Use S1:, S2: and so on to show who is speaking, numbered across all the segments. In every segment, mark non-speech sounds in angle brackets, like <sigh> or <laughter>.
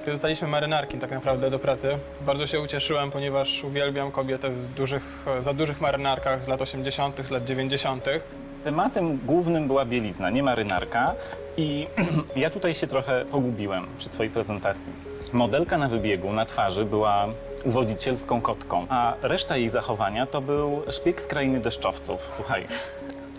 S1: Kiedy Dostaliśmy marynarki tak naprawdę do pracy. Bardzo się ucieszyłem, ponieważ uwielbiam kobiety w dużych, w za dużych marynarkach z lat 80., z lat 90.
S2: Tematem głównym była bielizna, nie marynarka. I <clears throat> ja tutaj się trochę pogubiłem przy twojej prezentacji. Modelka na wybiegu na twarzy była uwodzicielską kotką, a reszta jej zachowania to był szpieg z krainy deszczowców. Słuchaj,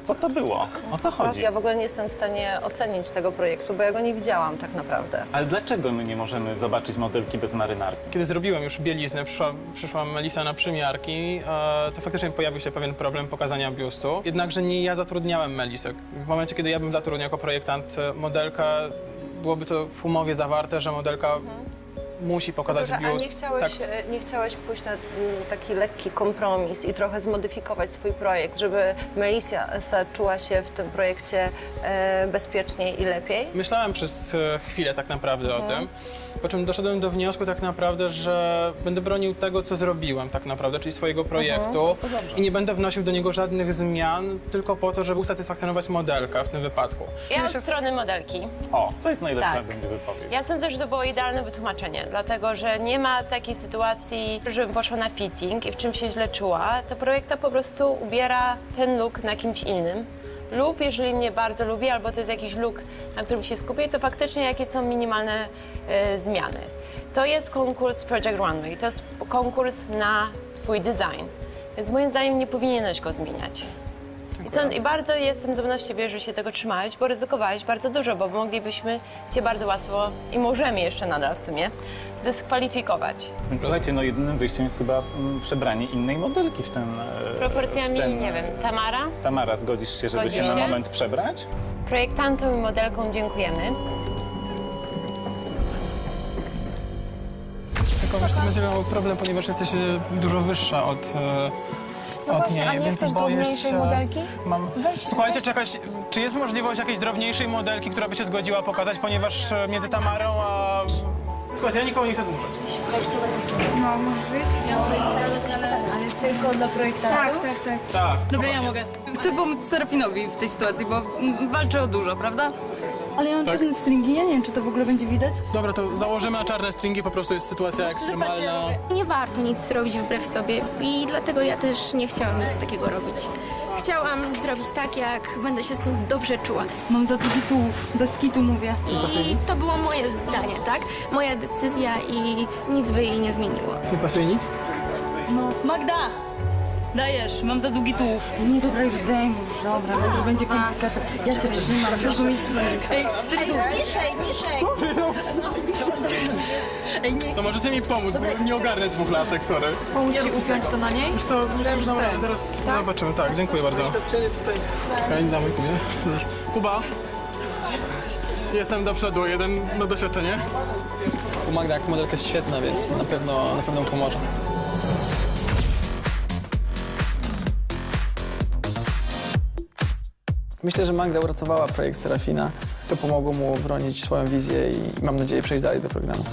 S2: co to było? O co chodzi?
S3: Ja w ogóle nie jestem w stanie ocenić tego projektu, bo ja go nie widziałam tak naprawdę.
S2: Ale dlaczego my nie możemy zobaczyć modelki bez marynarki?
S1: Kiedy zrobiłem już bieliznę, przyszła, przyszła Melisa na przymiarki, e, to faktycznie pojawił się pewien problem pokazania biustu. Jednakże nie ja zatrudniałem Melisę. W momencie, kiedy ja bym zatrudniał jako projektant e, modelkę, byłoby to w umowie zawarte, że modelka musi pokazać
S3: Dobrze, a
S1: biust.
S3: nie chciałeś,
S1: Tak.
S3: e, nie chciałeś pójść na mm, taki lekki kompromis i trochę zmodyfikować swój projekt, żeby Melissa czuła się w tym projekcie e, bezpieczniej i lepiej?
S1: Myślałem przez e, chwilę tak naprawdę o tym, po czym doszedłem do wniosku tak naprawdę, że będę bronił tego, co zrobiłem tak naprawdę, czyli swojego projektu i nie będę wnosił do niego żadnych zmian, tylko po to, żeby usatysfakcjonować modelkę w tym wypadku.
S4: Ja od strony modelki.
S2: O, to jest najlepsza
S4: Tak.
S2: będzie wypowiedź.
S4: Ja sądzę, że to było idealne wytłumaczenie, dlatego że nie ma takiej sytuacji, żebym poszła na fitting i w czym się źle czuła, to projekta po prostu ubiera ten look na kimś innym. Lub jeżeli mnie bardzo lubi, albo to jest jakiś look, na którym się skupię, to faktycznie jakie są minimalne e, zmiany. To jest konkurs Project Runway, to jest konkurs na twój design, więc moim zdaniem nie powinieneś go zmieniać. I, I bardzo jestem dumna z ciebie, że się tego trzymałeś, bo ryzykowałeś bardzo dużo, bo moglibyśmy cię bardzo łatwo i możemy jeszcze nadal w sumie zdyskwalifikować.
S2: Więc słuchajcie, no jedynym wyjściem jest chyba mm, przebranie innej modelki w ten... e,
S4: Proporcjami,
S2: w ten,
S4: nie wiem, Tamara,
S2: Tamara, zgodzisz się, żeby się na
S4: się?
S2: moment przebrać?
S4: projektantom i modelkom dziękujemy.
S1: Tylko co będzie miał problem, ponieważ jesteś e, dużo wyższa od, e,
S5: No
S1: od
S5: właśnie,
S1: niej,
S5: a nie
S1: więc
S5: chcesz
S1: boję
S5: drobniejszej
S1: się...
S5: modelki?
S1: Mam...
S5: Weź-
S1: Słuchajcie,
S5: weź-
S1: czekać, czy jest możliwość jakiejś drobniejszej modelki, która by się zgodziła pokazać, ponieważ e, między Tamarą a... Słuchajcie, ja nikogo nie chcę zmuszać.
S5: No, możesz wyjść? Ja Ale tylko dla projektantów? Tak, tak, tak.
S1: Tak.
S6: Dobra, ja mogę. Chcę pomóc Serafinowi w tej sytuacji, bo walczy o dużo, prawda?
S5: Ale ja mam
S1: Tak.
S5: czarne stringi, ja nie wiem, czy to w ogóle będzie widać.
S1: Dobra, to założymy na czarne stringi, po prostu jest sytuacja ekstremalna.
S7: Nie warto nic robić wbrew sobie i dlatego ja też nie chciałam nic takiego robić. Chciałam zrobić tak, jak będę się z tym dobrze czuła.
S5: Mam za długi tułów, bez kitu mówię.
S7: I to było moje zdanie, tak? Moja decyzja i nic by jej nie zmieniło.
S1: Nie pasuje nic?
S5: No,
S6: Magda! Dajesz, mam za długi tułów.
S5: nie, dobra, już zdejmij już, dobra, bo już będzie komplikacja. Ja cię trzymam, zrozumiem.
S6: Ej, ty
S1: To możecie mi pomóc, bo nie ogarnę dwóch lasek, sorry.
S5: Pomóc ci upiąć to na niej?
S1: Wiesz co, już dam radę, zaraz zobaczymy. Tak, dziękuję bardzo. Ja nie damy Kubie. Kuba. Jestem do przodu, jeden na doświadczenie.
S8: U Magda jako modelka jest świetna, więc na pewno, na pewno mu pomoże. Myślę, że Magda uratowała projekt Serafina. To pomogło mu obronić swoją wizję i mam nadzieję przejść dalej do programu.